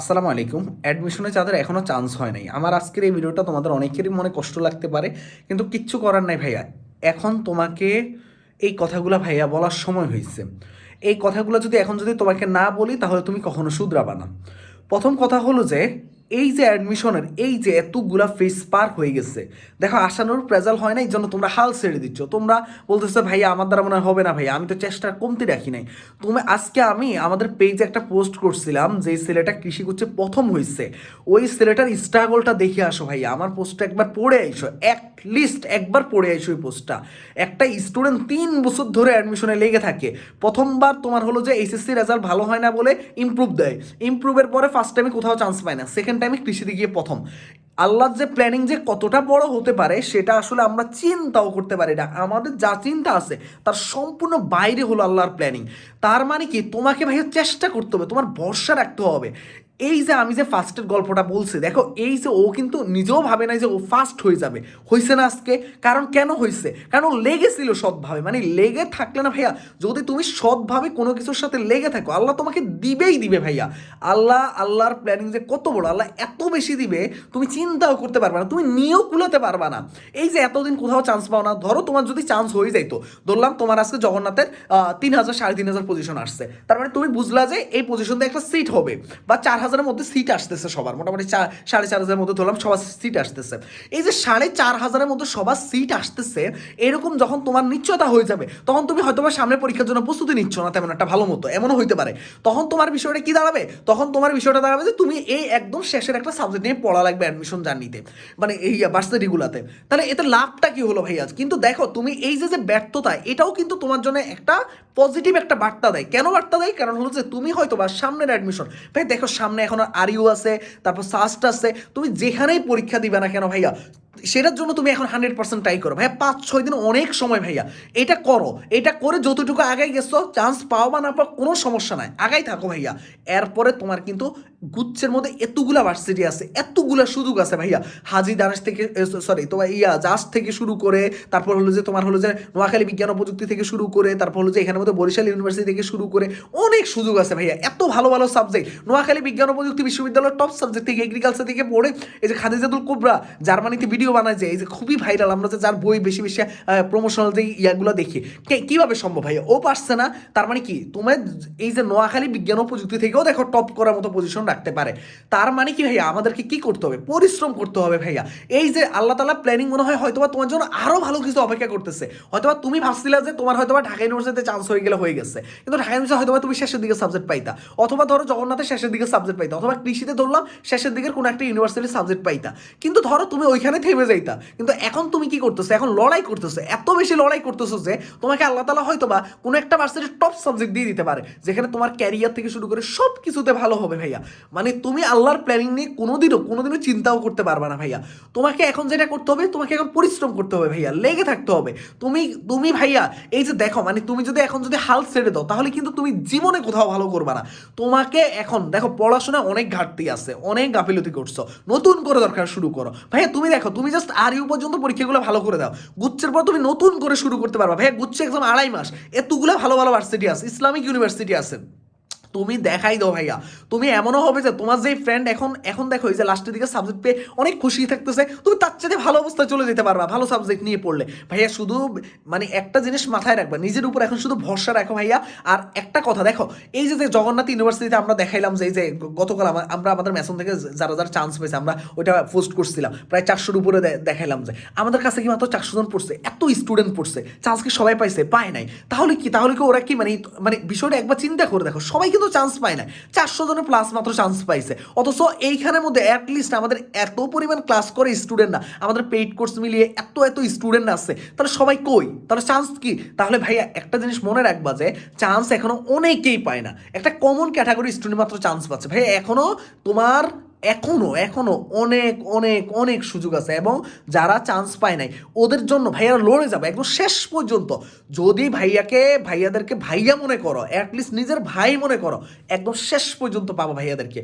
আসসালামু আলাইকুম। অ্যাডমিশনে যাদের এখনও চান্স হয় নাই, আমার আজকের এই ভিডিওটা তোমাদের অনেকেরই মনে কষ্ট লাগতে পারে, কিন্তু কিচ্ছু করার নাই ভাইয়া। এখন তোমাকে এই কথাগুলো ভাইয়া বলার সময় হয়েছে। এই কথাগুলো যদি এখন যদি তোমাকে না বলি, তাহলে তুমি কখনো শুধরাবা না। প্রথম কথা হলো যে এই যে অ্যাডমিশনের এই যে এতগুলা ফেস পার হয়ে গেছে। দেখো আসানোর প্রেজাল হয় না এই জন্য তোমরা হাল ছেড়ে দিচ্ছ। তোমরা বলতেছো ভাই আমার দ্বারা মনে হবে না ভাই আমি তো চেষ্টা কমতে রাখি নাই। তুমি, আজকে আমি আমাদের পেজে একটা পোস্ট করছিলাম যে ছেলেটা কৃষি করছে, প্রথম হয়েছে ওই ছেলেটার স্ট্রাগলটা দেখে আসো ভাই আমার পোস্টটা একবার পড়ে আইসো। এক লিস্ট একবার পড়ে আইসো ওই পোস্টটা। একটা স্টুডেন্ট তিন বছর ধরে অ্যাডমিশনে লেগে থাকে। প্রথমবার তোমার হলো যে এইচএসসি রেজাল্ট ভালো হয় না বলে ইমপ্রুভ দেয়। ইমপ্রুভের পরে ফার্স্ট টাইমে কোথাও চান্স পায় না। সেকেন্ড টাইমে কৃষিতে গিয়ে প্রথম। আল্লাহর যে প্ল্যানিং যে কতটা বড় হতে পারে, সেটা আসলে আমরা চিন্তাও করতে পারি না। আমাদের যা চিন্তা আছে, তার সম্পূর্ণ বাইরে হলো আল্লাহর প্ল্যানিং তার মানে কি? তোমাকে ভাইয়া চেষ্টা করতে হবে। তোমার ভরসা রাখতে হবে। এই যে আমি যে ফার্স্টের গল্পটা বলছি, দেখো, এই যে ও কিন্তু নিজেও ভাবে না যে ও ফার্স্ট হয়ে যাবে। হয়েছে না আজকে? কারণ কেন হয়েছে কারণ ও লেগেছিল সৎভাবে। মানে লেগে থাকলে না ভাইয়া, যদি তুমি সৎভাবে কোনো কিছুর সাথে লেগে থাকো, আল্লাহ তোমাকে দিবেই দিবে ভাইয়া। আল্লাহ, আল্লাহর প্ল্যানিং যে কত বড়, আল্লাহ এত বেশি দিবে, তুমি চিন্তাও করতে পারবে না, তুমি নিয়েও কুলাতে পারবে না। এই যে এতদিন কোথাও চান্স পাও না, ধরো তোমার যদি চান্স হয়ে যাইতো, ধরলাম তোমার আজকে জগন্নাথের তিন হাজার, সাড়ে তিন হাজার পজিশন আসছে। তার মানে তুমি বুঝলা যে এই পজিশনে একটা সিট হবে, বা চার হাজার হাজারের মধ্যে সিট আসতেছে সবার। মোটামুটি চার সাড়ে চার হাজারের মধ্যে ধরলাম সবার সিট আসতেছে। এই যে সাড়ে চার হাজারের মধ্যে সবার সিট আসতেছে, এরকম যখন তোমার নিশ্চয়তা হয়ে যাবে, তখন তুমি হয়তো বা সামনে পরীক্ষার জন্য প্রস্তুতি নিচ্ছ না তেমন একটা ভালো মতো। এমনও হইতে পারে। তখন তোমার বিষয়টা কি দাঁড়াবে? তখন তোমার বিষয়টা দাঁড়াবে যে তুমি এই একদম শেষের একটা সাবজেক্ট নিয়ে পড়া লাগবে অ্যাডমিশন জার্নিতে মানে এই ভার্সিটিগুলাতে তাহলে এতে লাভটা কি হলো ভাইয়া? কিন্তু দেখো, তুমি এই যে যে ব্যর্থতা, এটাও কিন্তু তোমার জন্য একটা পজিটিভ একটা বার্তা দেয়। কেন বার্তা দেয়? কারণ হলো যে তুমি হয়তো বা সামনের অ্যাডমিশন ভাই, দেখো সামনে এখন আরিও আছে, তারপর সাস্ট আছে। তুমি যেখানেই পরীক্ষা দিবে না কেন ভাইয়া, সেটার জন্য তুমি এখন হান্ড্রেড পার্সেন্ট ট্রাই করো। ভাইয়া, পাঁচ, ছয় দিন অনেক সময় ভাইয়া। এটা করো। এটা করে যতটুকু আগাই গেছো চান্স পাও বা না পাও, কোনো সমস্যা নাই। আগাই থাকো ভাইয়া। এরপরে তোমার কিন্তু গুচ্ছের মধ্যে এতগুলা ভার্সিটি আছে, এতগুলা সুযোগ আছে ভাইয়া। হাজি দানেশ থেকে সরি তোমার ইয়া জাস থেকে শুরু করে, তারপর হলো যে তোমার হলো যে নোয়াখালী বিজ্ঞান ও প্রযুক্তি থেকে শুরু করে, তারপর হলো যে এখানের মধ্যে বরিশাল ইউনিভার্সিটি থেকে শুরু করে, অনেক সুযোগ আছে ভাইয়া, এত ভালো ভালো সাবজেক্ট নোয়াখালী বিজ্ঞান ও প্রযুক্তি বিশ্ববিদ্যালয়ের টপ সাবজেক্ট থেকে এগ্রিকালচার থেকে পড়ে, এই যে খাদিজাতুল কুবরা, জার্মানিতে ভিডিও বানায় যে, এই যে খুবই ভাইরাল আমরা যে যার বই বেশি বেশি প্রমোশনাল যে ইয়াগুলো দেখি। কীভাবে সম্ভব ভাইয়া? ও পারছে না, তার মানে কি, তোমার এই যে নোয়াখালী বিজ্ঞান ও প্রযুক্তি থেকেও দেখো টপ করার মতো পজিশন রাখতে পারে। তার মানে কি ভাইয়া? আমাদেরকে কি করতে হবে? পরিশ্রম করতে হবে ভাইয়া। এই যে আল্লাহ তালা প্ল্যানিং মনে হয় হয়তোবা তোমার জন্য আরও ভালো কিছু অপেক্ষা করতেছে। হয়তোবা তুমি ভাবছিলে যে তোমার হয়তোবা ঢাকা ইউনিভার্সিটিতে চান্স হয়ে গেলে হয়ে গেছে। কিন্তু ঢাকা ইউনিভার্সিটি হয়তোবা তুমি শেষের দিকে সাবজেক্ট পাইতা। অথবা ধরো জগন্নাথের শেষের দিকে সাবজেক্ট পাইতা। অথবা কৃষিতে ধরলাম, শেষের দিকের কোনো একটা ইউনিভার্সিটির সাবজেক্ট পাইতা। কিন্তু ধরো তুমি ওইখানে থেমে যাইতা। কিন্তু এখন তুমি কি করতেছো? এখন লড়াই করতেছো। এত বেশি লড়াই করতেছো যে তোমাকে আল্লাহ তালা হয়তো বা কোনো একটা ভার্সিটির টপ সাবজেক্ট দিয়ে দিতে পারে। যেখানে তোমার ক্যারিয়ার থেকে শুরু করে সব কিছুতে ভালো হবে ভাইয়া। মানে তুমি আল্লাহর প্ল্যানিং নিয়ে কোনোদিনও কোনোদিনও চিন্তাও করতে পারবে না ভাইয়া। তোমাকে এখন যেটা করতে হবে, তোমাকে এখন পরিশ্রম করতে হবে ভাইয়া, লেগে থাকতে হবে। তুমি তুমি ভাইয়া, এই যে দেখো মানে তুমি যদি এখন যদি হাল ছেড়ে দাও, তাহলে কিন্তু তুমি জীবনে কোথাও ভালো করবে না। তোমাকে এখন, দেখো পড়াশোনায় অনেক ঘাটতি আছে, অনেক গাফিলতি করছ। নতুন করে দরকার শুরু করো। ভাইয়া, তুমি দেখো, তুমি জাস্ট আর ইউ পর্যন্ত পরীক্ষাগুলো ভালো করে দাও। গুচ্ছের পর তুমি নতুন করে শুরু করতে পারবা। ভাইয়া, গুচ্ছে একদম আড়াই মাস। এতগুলো ভালো ভালো ভার্সিটি আছে, ইসলামিক ইউনিভার্সিটি আছে। তুমি দেখাই দাও ভাইয়া। তুমি এমনও হবে যে তোমার যে ফ্রেন্ড এখন এখন দেখো যে লাস্টের দিকে সাবজেক্ট পেয়ে অনেক খুশি থাকতেছে, তুমি তার চাইতে ভালো অবস্থায় চলে যেতে পারবা, ভালো সাবজেক্ট নিয়ে পড়লে। ভাইয়া শুধু মানে একটা জিনিস মাথায় রাখবা, নিজের উপর এখন শুধু ভরসা রাখো ভাইয়া। আর একটা কথা, দেখো, এই যে জগন্নাথ ইউনিভার্সিটিতে আমরা দেখাইলাম যে, এই যে গতকাল আমরা আমাদের মেসন থেকে যারা যারা চান্স পেয়েছে, আমরা ওইটা পোস্ট করছিলাম। প্রায় চারশোর উপরে দেখাইলাম যে। আমাদের কাছে কি মাত্র চারশো জন পড়ছে, এত স্টুডেন্ট পড়ছে চান্স কি সবাই পাইছে? পায় নাই। তাহলে কি তাহলে কি ওরা কি মানে মানে বিষয়টা একবার চিন্তা করে দেখো, সবাই কিন্তু চান্স পায় না চারশো জনের প্লাস মাত্র চান্স পাইছে। অথচ এইখানের মধ্যে অ্যাটলিস্ট আমাদের এত পরিমাণ ক্লাস করে স্টুডেন্ট না, আমাদের পেইড কোর্স মিলিয়ে এত এত স্টুডেন্ট আছে, তাহলে সবাই কই? তাহলে চান্স কি? তাহলে ভাইয়া একটা জিনিস মনে রাখবা যে চান্স এখনও অনেকেই পায় না। একটা কমন ক্যাটাগরি স্টুডেন্ট মাত্র চান্স পাচ্ছে। ভাইয়া এখনও তোমার এখনও এখনও অনেক অনেক অনেক সুযোগ আছে এবং যারা চান্স পায় নাই, ওদের জন্য ভাইয়ারা লড়ে যাবে একদম শেষ পর্যন্ত। যদি ভাইয়াকে, ভাইয়াদেরকে ভাইয়া মনে করো অ্যাটলিস্ট নিজের ভাই মনে করো, একদম শেষ পর্যন্ত পাবো ভাইয়াদেরকে।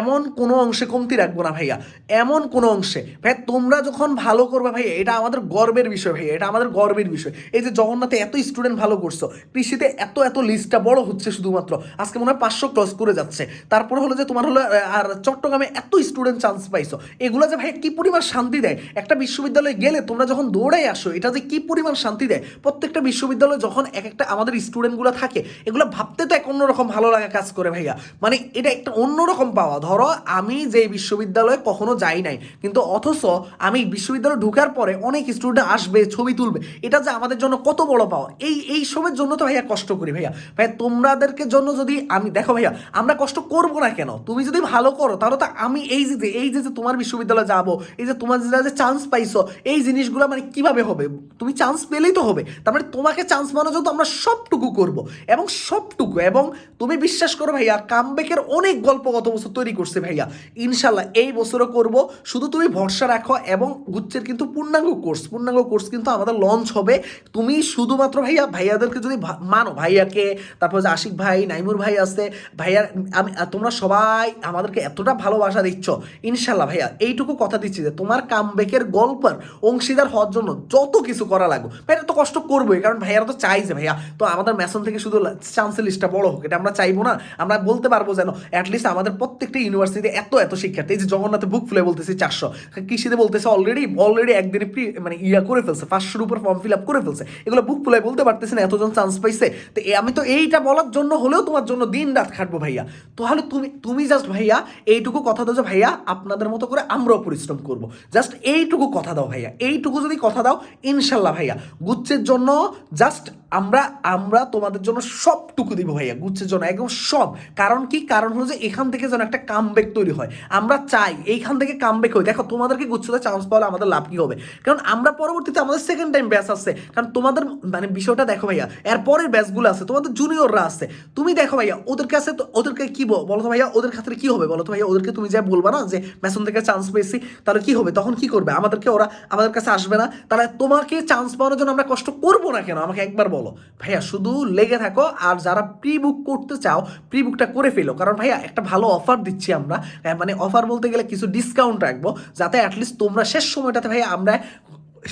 এমন কোনো অংশে কমতি রাখব না ভাইয়া। এমন কোনো অংশে ভাই তোমরা যখন ভালো করবে ভাইয়া, এটা আমাদের গর্বের বিষয় ভাইয়া, এটা আমাদের গর্বের বিষয়। এই যে জগন্নাথে এত স্টুডেন্ট ভালো করছ, কৃষিতে এত এত লিস্টটা বড় হচ্ছে শুধুমাত্র। আজকে মনে হয় পাঁচশো ক্রস করে যাচ্ছে। তারপরে হলো যে তোমার হলো আর চট্টগ্রামে এত স্টুডেন্ট চান্স পাইছো। এগুলো যে ভাই কি পরিমাণ শান্তি দেয়? একটা বিশ্ববিদ্যালয়ে গেলে তোমরা যখন দৌড়াই আসো, এটা যে কি পরিমাণ শান্তি দেয়? প্রত্যেকটা বিশ্ববিদ্যালয়ে যখন এক একটা আমাদের স্টুডেন্টগুলো থাকে, এগুলো ভাবতে তো এক অন্যরকম ভালো লাগা কাজ করে ভাইয়া। মানে এটা একটা অন্যরকম পাওয়া। ধরো, আমি যে বিশ্ববিদ্যালয়ে কখনো যাই নাই, কিন্তু অথচ আমি বিশ্ববিদ্যালয়ে ঢুকার পরে অনেক স্টুডেন্ট আসবে, ছবি তুলবে। এটা যে আমাদের জন্য কত বড় পাওয়া। এই এই সবের জন্য তো ভাইয়া কষ্ট করি ভাইয়া। ভাইয়া, তোমরাদেরকে জন্য যদি আমি, দেখো ভাইয়া, আমরা কষ্ট করব না কেন? তুমি যদি ভালো করো, তাহলে তো আমি এই যে এই যে তোমার বিশ্ববিদ্যালয়ে যাব, এই যে তোমার যে চান্স পাইছো, এই জিনিসগুলো মানে কীভাবে হবে? তুমি চান্স পেলেই তো হবে। তার মানে তোমাকে চান্স পাওয়ার জন্য আমরা সবটুকু করব। এবং সবটুকু, এবং তুমি বিশ্বাস করো ভাইয়া কামব্যাকের অনেক গল্প গত বছর তৈরি করছে ভাইয়া। ইনশাল্লাহ এই বছরও করব। শুধু তুমি ভরসা রাখো, এবং গুচ্ছের কিন্তু পূর্ণাঙ্গ কোর্স পূর্ণাঙ্গ কোর্স কিন্তু আমাদের লঞ্চ হবে। তুমি শুধুমাত্র ভাইয়া, ভাইয়াদেরকে যদি মানো, ভাইয়াকে, তারপর যে আশিক ভাই, নাইমুর ভাই আছে, ভাইয়া, আমি, তোমরা সবাই আমাদেরকে এতটা ভালোবাসা দিচ্ছ? ইনশাল্লাহ ভাইয়া, এইটুকু কথা দিচ্ছি যে তোমার কামবেকের গল্পের অংশীদার হওয়ার জন্য যত কিছু করা লাগবে। ভাইয়া তো কষ্ট করবোই, কারণ ভাইয়ারা তো চাই যে ভাইয়া, তো আমাদের ম্যাসন থেকে শুধু চান্সের লিস্টটা বড় হোক, এটা আমরা চাইব না। আমরা বলতে পারব যেন অ্যাটলিস্ট আমাদের প্রত্যেকটা ইউনিভার্সিটিতে এত এত শিক্ষার্থী। এই যে জগন্নাথে বুক ফুলে বলতেছি চারশো, কৃষিতে বলতেছে অলরেডি অলরেডি একদিনে মানে ইয়া করে ফেলছে, পাঁচশোর উপর ফর্ম ফিল আপ করে ফেলছে। এগুলো বুক ফুলে বলতে পারতেছে না, এতজন চান্স পাইছে। তো আমি তো এইটা বলার জন্য হলেও তোমার জন্য দিন রাত খাটবো ভাইয়া। তাহলে তুমি তুমি জাস্ট ভাইয়া এইটুকু কথা দাও যে, ভাইয়া, আপনাদের মতো করে আমরাও পরিশ্রম করব। জাস্ট এইটুকু কথা দাও ভাইয়া। এইটুকু যদি কথা দাও, ইনশাল্লাহ ভাইয়া। গুচ্ছের জন্য জাস্ট আমরা আমরা তোমাদের জন্য সবটুকু দিব ভাইয়া, গুচ্ছের জন্য, একদম সব। কারণ কি? কারণ হলো যে এখান থেকে যেন একটা কামব্যাক তৈরি হয়। আমরা চাই এইখান থেকে কামব্যাক হয়। দেখো, তোমাদেরকে গুচ্ছতে চান্স পাওয়ালে আমাদের লাভ কি হবে? কারণ আমরা পরবর্তীতে আমাদের সেকেন্ড টাইম ব্যাচ আসছে। কারণ তোমাদের মানে বিষয়টা দেখো ভাইয়া এরপরের ব্যাচগুলো আছে, তোমাদের জুনিয়ররা আছে। তুমি দেখো ভাইয়া, ওদের কাছে তো, ওদেরকে কি বল- তো ভাইয়া, ওদের ক্ষেত্রে কি হবে? বলো তো ভাইয়া, ওদেরকে তুমি যা বলবা না যে ম্যাসন থেকে চান্স পেয়েছি তাহলে কি হবে? তখন কি করবে? আমাদেরকে ওরা, আমাদের কাছে আসবে না। তাহলে তোমাকে চান্স পাওয়ার জন্য আমরা কষ্ট করব না কেন? আমাকে একবার বলো। ভাইয়া শুধু লেগে থাকো আর যারা প্রি বুক করতে চাও প্রি বুকটা করে ফেলো। কারণ ভাইয়া একটা ভালো অফার দিচ্ছি আমরা। আহ, মানে অফার বলতে গেলে কিছু ডিসকাউন্ট রাখব যাতে অ্যাটলিস্ট তোমরা শেষ সময়টাতে ভাইয়া আমরা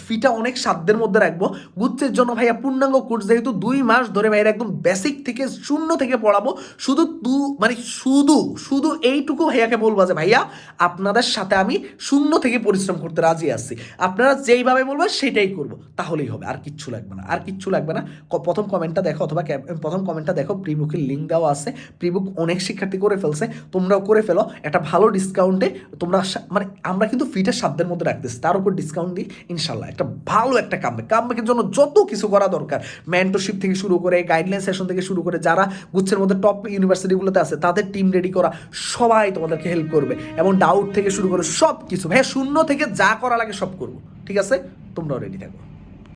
ফিটা অনেক সাধ্যের মধ্যে রাখব। গুচ্ছের জন্য ভাইয়া পূর্ণাঙ্গ কোর্স, যেহেতু দুই মাস ধরে ভাইয়া একদম বেসিক থেকে শূন্য থেকে পড়াবো। শুধু তু মানে শুধু শুধু এইটুকু ভাইয়াকে বলব যে ভাইয়া, আপনাদের সাথে আমি শূন্য থেকে পরিশ্রম করতে রাজি আছি। আপনারা যেইভাবে বলবেন সেটাই করব। তাহলেই হবে, আর কিচ্ছু লাগবে না, আর কিচ্ছু লাগবে না। প্রথম কমেন্টটা দেখো অথবা প্রথম কমেন্টটা দেখো, প্রিবুকের লিঙ্ক দেওয়া আছে। প্রিবুক অনেক শিক্ষার্থী করে ফেলছে, তোমরাও করে ফেলো। একটা ভালো ডিসকাউন্টে তোমরা মানে আমরা কিন্তু ফিটা সাধ্যের মধ্যে রাখতেছি, তার উপর ডিসকাউন্ট দিই, ইনশাল্লাহ। একটা ভালো একটা কামব্যাক কামব্যাকের জন্য যত কিছু করা দরকার। মেন্টরশিপ থেকে শুরু করে গাইডলাইন সেশন থেকে শুরু করে, যারা গুচ্ছের মধ্যে টপ ইউনিভার্সিটিগুলোতে আছে, তাদের টিম রেডি করা, সবাই তোমাদেরকে হেল্প করবে। এবং ডাউট থেকে শুরু করে সব কিছু হ্যাঁ শূন্য থেকে যা করা লাগে সব করব। ঠিক আছে? তোমরাও রেডি থাকো।